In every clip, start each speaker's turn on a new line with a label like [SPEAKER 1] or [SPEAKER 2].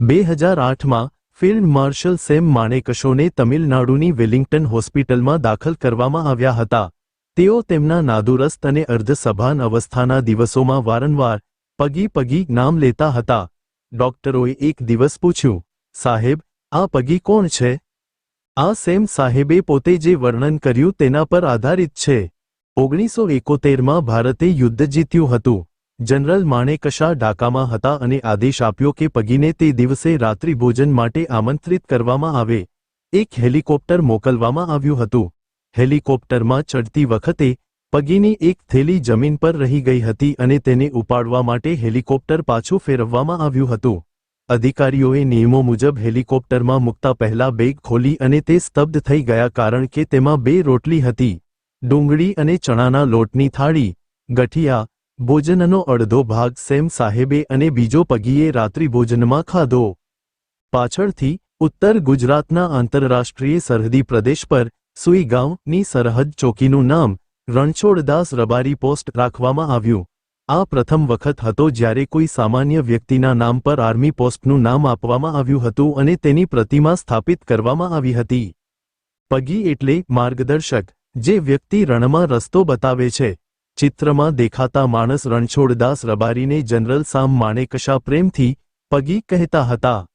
[SPEAKER 1] બે હજાર આઠમાં, ફિલ્ડ માર્શલ સેમ માણેકશોને તમિલનાડુની વેલિંગ્ટન હોસ્પિટલમાં દાખલ કરવામાં આવ્યા હતા. તેઓ તેમના નાદુરસ્ત અને અર્ધસભાન અવસ્થાના દિવસોમાં વારંવાર, પગી પગી નામ લેતા હતા. ડોક્ટરોએ એક દિવસ પૂછ્યું, સાહેબ, આ પગી કોણ છે? આ સેમ સાહેબે પોતે જે વર્ણન કર્યું તેના પર આધારિત છે. ઓગણીસો એકોતેરમાં ભારતે યુદ્ધ જીત્યું હતું. જનરલ માણેકશા ઢાકામાં હતા અને આદેશ આપ્યો કે પગીને તે દિવસે રાત્રિભોજન માટે આમંત્રિત કરવામાં આવે. એક હેલિકોપ્ટર મોકલવામાં આવ્યું હતું. હેલિકોપ્ટરમાં ચડતી વખતે પગીની એક થેલી જમીન પર રહી ગઈ હતી અને તેને ઉપાડવા માટે હેલિકોપ્ટર પાછું ફેરવવામાં આવ્યું હતું. અધિકારીઓએ નિયમો મુજબ હેલિકોપ્ટરમાં મૂકતા પહેલા બેગ ખોલી અને તે સ્તબ્ધ થઈ ગયા કારણ કે તેમાં બે રોટલી હતી. ડુંગળી અને ચણાના લોટની થાળી, ગઠિયા ભોજનનો અડધો ભાગ સેમ સાહેબે અને બીજો પગીએ રાત્રિભોજનમાં ખાધો. પાછળથી ઉત્તર ગુજરાતના આંતરરાષ્ટ્રીય સરહદી પ્રદેશ પર સુઈગાંવની સરહદ ચોકીનું નામ રણછોડદાસ રબારી પોસ્ટ રાખવામાં આવ્યું. આ પ્રથમ વખત હતો જ્યારે કોઈ સામાન્ય વ્યક્તિના નામ પર આર્મી પોસ્ટનું નામ આપવામાં આવ્યું હતું અને તેની પ્રતિમા સ્થાપિત કરવામાં આવી હતી. પગી એટલે માર્ગદર્શક, જે વ્યક્તિ રણમાં રસ્તો બતાવે છે. ચિત્રમાં દેખાતા માણસ રણછોડદાસ રબારીને જનરલ સામ માણેકશા પ્રેમથી પગી કહેતા હતા.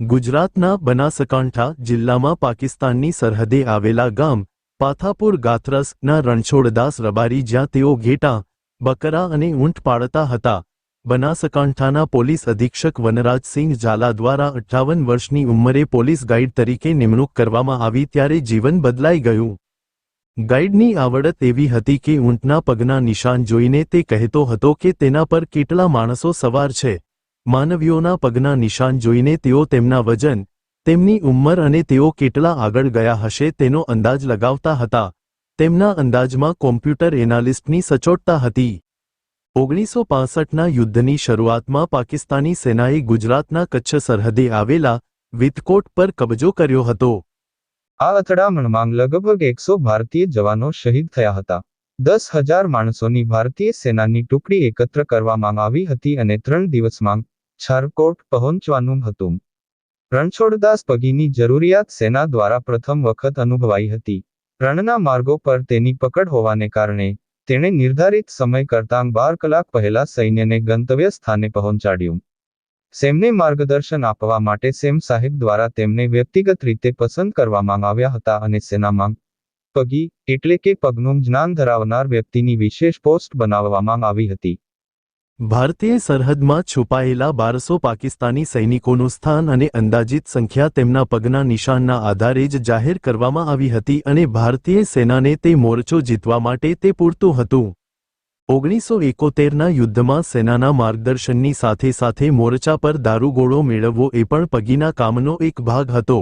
[SPEAKER 1] ગુજરાતના બનાસકાંઠા જિલ્લામાં પાકિસ્તાનની સરહદે આવેલા ગામ પાથાપુર ગાથરસના રણછોડદાસ રબારી જ્યાં તેઓ ઘેટા, બકરા અને ઊંટ પાળતા હતા. બનાસકાંઠાના પોલીસ અધિક્ષક વનરાજસિંહ ઝાલા દ્વારા અઠ્ઠાવન વર્ષની ઉંમરે પોલીસ ગાઈડ તરીકે નિમણૂક કરવામાં આવી ત્યારે જીવન બદલાઈ ગયું. ગાઈડની આવડત એવી હતી કે ઊંટના પગના નિશાન જોઈને તે કહેતો હતો કે તેના પર કેટલા માણસો સવાર છે. માનવીઓના પગના નિશાન જોઈને તેઓ તેમના વજન, તેમની ઉંમર અને તેઓ કેટલા આગળ ગયા હશે તેનો અંદાજ લગાવતા હતા. તેમના અંદાજમાં કોમ્પ્યુટર એનાલિસ્ટની સચોટતા હતી. ઓગણીસો પાસઠના યુદ્ધની શરૂઆતમાં પાકિસ્તાની સેનાએ ગુજરાતના કચ્છ સરહદે આવેલા વિતકોટ પર કબજો કર્યો હતો.
[SPEAKER 2] આ અથડામણમાં લગભગ એકસો ભારતીય જવાનો શહીદ થયા હતા. દસ હજાર માણસોની ભારતીય સેનાની ટુકડી એકત્ર કરવામાં આવી હતી અને ત્રણ દિવસમાં છારકોટ પહોંચવાનું હતું. રણછોડદાસ પગીની જરૂરિયાત સેના દ્વારા પ્રથમ વખત અનુભવાઈ હતી. રણના માર્ગો પર તેની પકડ હોવાને કારણે તેણે નિર્ધારિત સમય કરતાં બાર કલાક પહેલા સૈન્યને ગંતવ્ય સ્થાને પહોંચાડ્યું. સેમને માર્ગદર્શન આપવા માટે સેમ સાહેબ દ્વારા તેમને વ્યક્તિગત રીતે પસંદ કરવામાં આવ્યા હતા અને સેનામાં પગી, એટલે કે પગનું જ્ઞાન ધરાવનાર વ્યક્તિની વિશેષ પોસ્ટ બનાવવામાં આવી હતી.
[SPEAKER 1] ભારતીય સરહદમાં છુપાયેલા બારસો પાકિસ્તાની સૈનિકોનું સ્થાન અને અંદાજિત સંખ્યા તેમના પગના નિશાનના આધારે જ જાહેર કરવામાં આવી હતી અને ભારતીય સેનાને તે મોરચો જીતવા માટે તે પૂરતું હતું. ઓગણીસો એકોતેરના યુદ્ધમાં સેનાના માર્ગદર્શનની સાથે સાથે મોરચા પર દારૂગોળો મેળવવો એ પણ પગીના કામનો એક ભાગ હતો.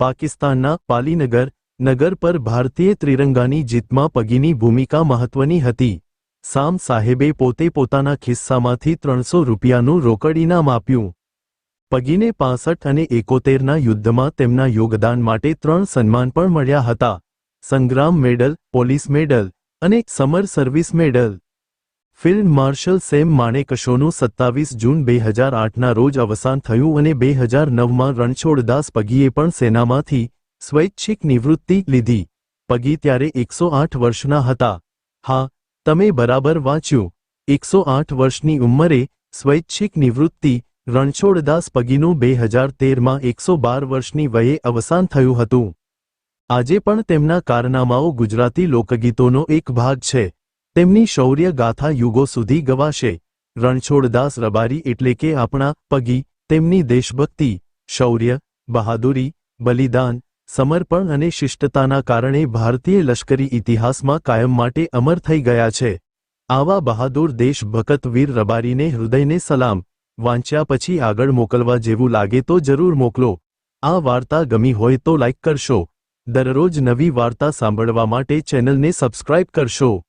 [SPEAKER 1] પાકિસ્તાનના પાલીનગર નગર પર ભારતીય ત્રિરંગાની જીતમાં પગીની ભૂમિકા મહત્વની હતી. સામ સાહેબે પોતે પોતાના ખિસ્સામાંથી ત્રણસો રૂપિયાનું રોકડ ઇનામ આપ્યું. પગીને પાસઠ અને એકોતેરના યુદ્ધમાં તેમના યોગદાન માટે ત્રણ સન્માન પણ મળ્યા હતા. સંગ્રામ મેડલ, પોલીસ મેડલ અને Samar service medal. Field marshal Sam માણેકશોનું સત્તાવીસ જૂન બે હજાર આઠના રોજ અવસાન થયું અને બે હજાર નવમાં રણછોડદાસ પગીએ પણ સેનામાંથી સ્વૈચ્છિક નિવૃત્તિ લીધી. પગી ત્યારે એકસો આઠ વર્ષના હતા. હા, તમે બરાબર વાંચ્યું. એકસો આઠ વર્ષની ઉંમરે સ્વૈચ્છિક નિવૃત્તિ રણછોડદાસ પગીનું બે હજાર તેરમાં એકસો બાર વર્ષની વયે અવસાન થયું હતું. આજે પણ તેમના કારનામાઓ ગુજરાતી લોકગીતોનો એક ભાગ છે. તેમની શૌર્ય ગાથા યુગો સુધી ગવાશે. રણછોડદાસ રબારી એટલે કે આપણા પગી, તેમની દેશભક્તિ, શૌર્ય, બહાદુરી, બલિદાન, સમર્પણ અને શિષ્ટતાના કારણે ભારતીય લશ્કરી ઇતિહાસમાં કાયમ માટે અમર થઈ ગયા છે. આવા બહાદુર દેશભક્ત વીર રબારીને હૃદયને સલામ. વાંચ્યા પછી આગળ મોકલવા જેવું લાગે તો જરૂર મોકલો. આ વાર્તા ગમી હોય તો લાઇક કરશો. દરરોજ નવી વાર્તા સાંભળવા માટે ચેનલને સબસ્ક્રાઇબ કરશો.